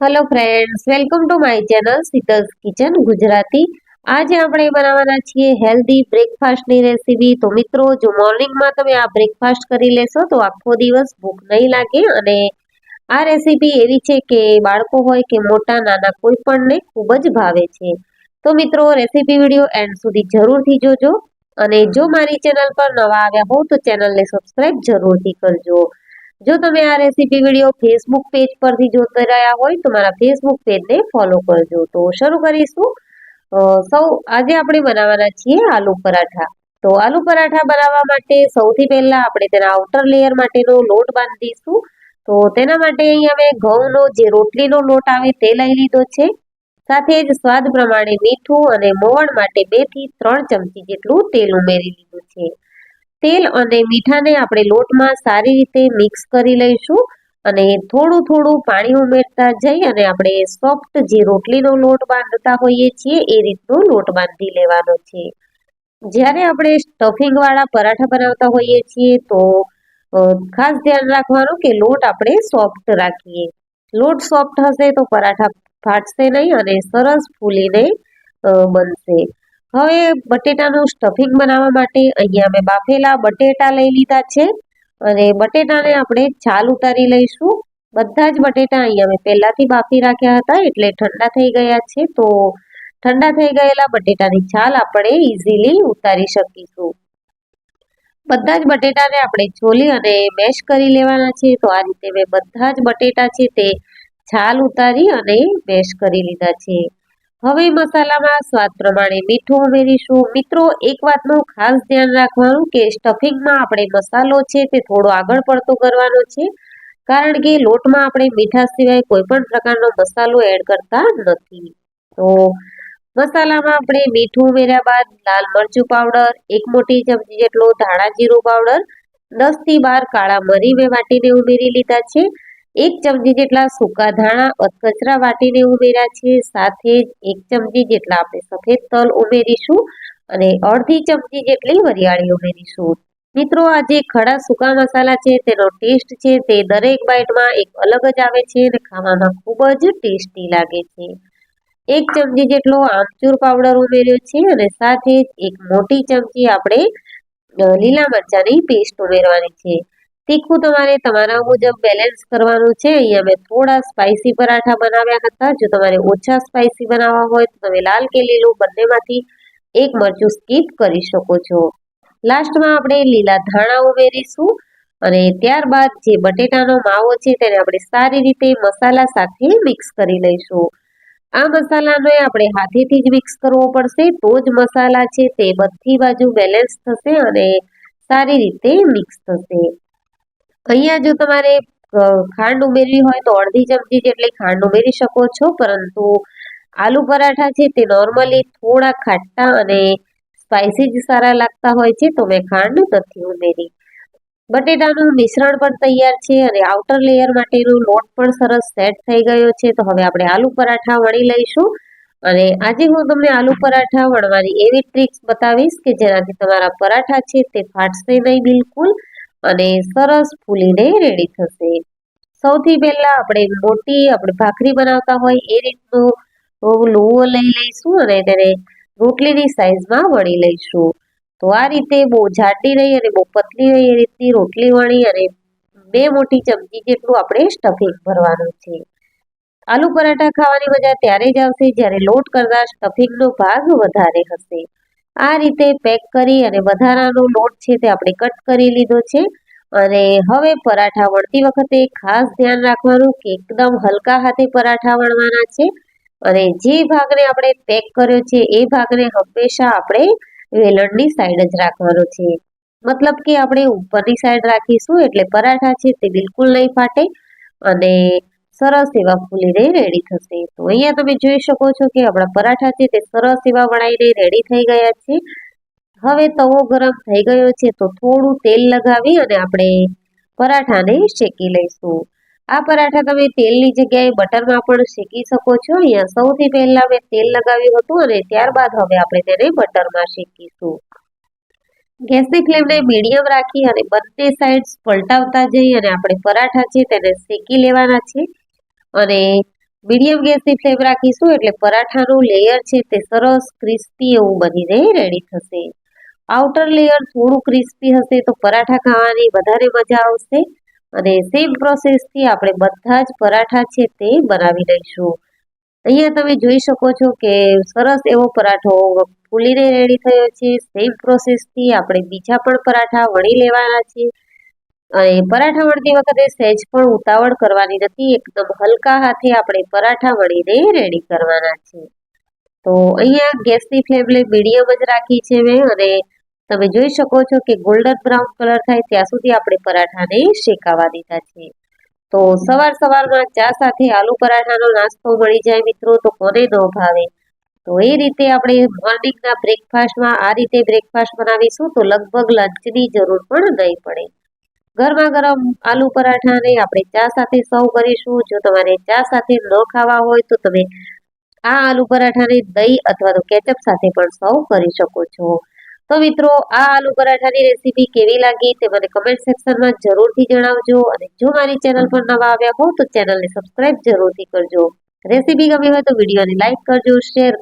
Hello friends welcome to my channel Sheetal's kitchen Gujarati આજે આપણે બનાવવાના છીએ હેલ્ધી બ્રેકફાસ્ટની રેસીપી તો મિત્રો, જો મોર્નિંગમાં તમે આ બ્રેકફાસ્ટ કરી લેશો, તો આખો દિવસ ભૂખ નહીં લાગે અને આ રેસીપી એવી છે કે બાળકો હોય કે મોટા, નાના કોઈ પણને ખૂબ જ ભાવે છે. તો મિત્રો રેસીપી વીડિયો એન્ડ સુધી જરૂરથી જોજો અને જો મારી ચેનલ પર નવા આવ્યા હો, તો ચેનલને સબસ્ક્રાઈબ જરૂરથી કરજો. જો તમે આ રેસીપી વીડિયો ફેસબુક પેજ પરથી જોતા રહ્યા હોય તો મારા ફેસબુક પેજને ફોલો કરજો. તો શરૂ કરીશું. સૌ, આજે આપણે બનાવવાના છીએ આલુ પરાઠા. તો આલુ પરાઠા બનાવવા માટે સૌથી પહેલા આપણે તેના આઉટર લેયર માટેનો લોટ બાંધીશું તો તેના માટે અહીંયા મેં ઘઉંનો, જે રોટલીનો લોટ આવે તે લઈ લીધો છે. સાથે જ સ્વાદ પ્રમાણે મીઠું અને મોવણ માટે બેથી ત્રણ ચમચી જેટલું તેલ ઉમેરી લીધું છે. તેલ અને મીઠાને આપણે લોટમાં સારી રીતે મિક્સ કરી લઈશું અને થોડું થોડું પાણી ઉમેરતા જઈ અને આપણે સોફ્ટ જે રોટલીનો લોટ બાંધતા હોઈએ છીએ એ રીતનો લોટ બાંધી લેવાનો છે. જ્યારે આપણે સ્ટફિંગ વાળા પરાઠા બનાવતા હોઈએ છીએ તો ખાસ ધ્યાન રાખવાનું કે લોટ આપણે સોફ્ટ રાખીએ. લોટ સોફ્ટ હશે તો પરાઠા ફાટશે નહીં અને સરસ ફૂલીને બનશે. હવે બટેટાનું સ્ટફિંગ બનાવવા માટે અહીંયા મેં બાફેલા બટેટા લઈ લીધા છે. અને બટેટાને આપણે છાલ ઉતારી લઈશું. બધા જ બટેટા અહીંયા મેં પહેલાથી બાફી રાખ્યા હતા એટલે ઠંડા થઈ ગયા છે. તો ઠંડા થઈ ગયેલા બટેટાની છાલ આપણે ઇઝીલી ઉતારી શકીશું. બધા જ બટેટાને આપણે છોલી અને મેશ કરી લેવાના છે. તો આ રીતે મેં બધા જ બટેટા છે તે છાલ ઉતારી અને મેશ કરી લીધા છે. હવે મસાલામાં સ્વાદ પ્રમાણે મીઠું ઉમેરીશું. મિત્રો, એક વાતનું ખાસ ધ્યાન રાખવાનું કે સ્ટફિંગમાં આપણે મસાલો છે તે થોડો આગળ પડતો કરવાનો છે. કારણ કે લોટમાં આપણે મીઠા સિવાય કોઈ પણ પ્રકારનો મસાલો એડ કરતા નથી. તો મસાલામાં આપણે મીઠું ઉમેર્યા બાદ લાલ મરચું પાવડર, એક મોટી ચમચી જેટલો ધાણા જીરું પાવડર દસથી બાર કાળા મરી વાટીને ઉમેરી લીધા છે. એક ચમચી જેટલા સૂકા ધાણા કચરા વાટીને ઉમેર્યા છે સાથે જ એક ચમચી જેટલા આપણે સફેદ તલ ઉમેરીશું અને અડધી ચમચી જેટલી વરિયાળી ઉમેરીશું. મિત્રો આ જે ખડા સૂકા મસાલા છે, તેનો ટેસ્ટ છે, તે દરેક બાઇટમાં એક અલગ જ આવે છે અને ખાવામાં ખૂબ જ ટેસ્ટી લાગે છે. એક ચમચી જેટલો આમચૂર પાવડર ઉમેર્યો છે અને સાથે જ એક મોટી ચમચી આપણે લીલા મરચાંની પેસ્ટ ઉમેરવાની છે. તીખું તમારે તમારા મુજબ બેલેન્સ કરવાનું છે. અહીંયા મેં થોડા સ્પાઇસી પરાઠા બનાવ્યા હતા. જો તમારે ઓછા સ્પાઇસી બનાવવા હોય તો તમે લાલ કે લીલું બંનેમાંથી એક મરચું સ્કીપ કરી શકો છો. લાસ્ટમાં આપણે લીલા ધાણા ઉમેરીશું અને ત્યારબાદ જે બટેટાનો માવો છે તેને આપણે સારી રીતે મસાલા સાથે મિક્સ કરી લઈશું. આ મસાલાને આપણે હાથેથી જ મિક્સ કરવો પડશે. તો જ મસાલા છે તે બધી બાજુ બેલેન્સ થશે અને સારી રીતે મિક્સ થશે. અહીંયા જો તમારે ખાંડ ઉમેરવી હોય તો અડધી ચમચી જેટલી ખાંડ ઉમેરી શકો છો, પરંતુ આલુ પરાઠા છે તે નોર્મલી થોડા ખાટા અને સ્પાઇસી જ સારા લાગતા હોય છે, તો મેં ખાંડ નથી ઉમેરી. બટેટાનું મિશ્રણ પણ તૈયાર છે અને આઉટર લેયર માટેનો લોટ પણ સરસ સેટ થઈ ગયો છે, તો હવે આપણે આલુ પરાઠા વણી લઈશું. અને આજે હું તમને આલુ પરાઠા વણવાની એવી ટ્રિક્સ બતાવીશ કે જેનાથી તમારા પરાઠા છે તે ફાટશે નહીં બિલકુલ. અને સરસ ફૂલીને રેડી થશે. સૌથી પહેલા આપણે મોટી આપણે ભાખરી બનાવતા હોય એ રીતનું લોહો લઈ લઈશું અને તેને રોટલીની સાઈઝમાં વળી લઈશું. તો આ રીતે બહુ જાડી રહી અને બહુ પતલી રહી એ રીતની રોટલી વણી અને બે મોટી ચમચી જેટલું આપણે સ્ટફિંગ ભરવાનું છે. આલુ પરાઠા ખાવાની મજા ત્યારે જ આવશે જ્યારે લોટ કરતા સ્ટફિંગનો ભાગ વધારે હશે. આ રીતે પેક કરી અને વધારાનો લોટ છે તે આપણે કટ કરી લીધો છે. અને હવે પરાઠા વળતી વખતે ખાસ ધ્યાન રાખવાનું કે એકદમ હલકા હાથે પરાઠા વળવાના છે. અને જે ભાગને આપણે પેક કર્યો છે એ ભાગને હંમેશા આપણે વેલણની સાઈડ જ રાખવાનો છે. મતલબ કે આપણે ઉપરની સાઈડ રાખીશું એટલે પરાઠા છે તે બિલકુલ નહીં ફાટે. અને સરસ એવા ફૂલીને રેડી થશે. તો અહીંયા તમે જોઈ શકો છો કે આપણા પરાઠા છે તે સરસ એવા વણાઈને રેડી થઈ ગયા છે. હવે તવો ગરમ થઈ ગયો છે, તો થોડું તેલ લગાવી અને આપણે પરાઠાને શેકી લઈશું. આ પરાઠા તમે તેલની જગ્યાએ બટરમાં પણ શેકી શકો છો. અહીંયા સૌથી પહેલા મેં તેલ લગાવ્યું હતું અને ત્યારબાદ હવે આપણે તેને બટરમાં શેકીશું. ગેસની ફ્લેમને મીડિયમ રાખી અને બંને સાઈડ પલટાવતા જઈ અને આપણે પરાઠા છે તેને શેકી લેવાના છે. અને મીડિયમ ગેસની ફ્લેમ રાખીશું એટલે પરાઠાનું લેયર છે તે સરસ ક્રિસ્પી એવું બનીને રેડી થશે. આઉટર લેયર થોડું ક્રિસ્પી હશે તો પરાઠા ખાવાની વધારે મજા આવશે. અને સેમ પ્રોસેસથી આપણે બધા જ પરાઠા છે તે બનાવી લઈશું. અહીંયા તમે જોઈ શકો છો કે સરસ એવો પરાઠો ફૂલીને રેડી થયો છે. સેમ પ્રોસેસથી આપણે બીજા પણ પરાઠા વણી લેવાના છે. અને પરાઠા વળતી વખતે સહેજ પણ ઉતાવળ કરવાની નથી. એકદમ હલકા હાથે આપણે પરાઠા વળીને રેડી કરવાના છે. તો અહીંયા ગેસની ફ્લેમને મીડિયમ જ રાખી છે મેં અને તમે જોઈ શકો છો કે ગોલ્ડન બ્રાઉન કલર થાય ત્યાં સુધી આપણે પરાઠાને શેકાવા દીધા છે. તો સવાર સવારમાં ચા સાથે આલુ પરાઠાનો નાસ્તો મળી જાય મિત્રો, તો કોને ન ભાવે? તો એ રીતે આપણે મોર્નિંગના બ્રેકફાસ્ટમાં આ રીતે બ્રેકફાસ્ટ બનાવીશું તો લગભગ લંચની જરૂર પણ નહીં પડે. ગરમા ગરમ આલુ પરાઠાને આપણે ચા સાથે સર્વ કરીશું. જો તમારે ચા સાથે ન ખાવા હોય તો તમે આ આલુ પરાઠાને દહીં અથવા તો કેચઅપ સાથે પણ સર્વ કરી શકો છો. તો મિત્રો, આ આલુ પરાઠાની રેસીપી કેવી લાગી તે મને કમેન્ટ સેક્શનમાં જરૂરથી જણાવજો. અને જો મારી ચેનલ પર નવા આવ્યા હો તો ચેનલને સબસ્ક્રાઇબ જરૂરથી કરજો. રેસીપી ગમી હોય તો વિડીયોને લાઇક કરજો શેર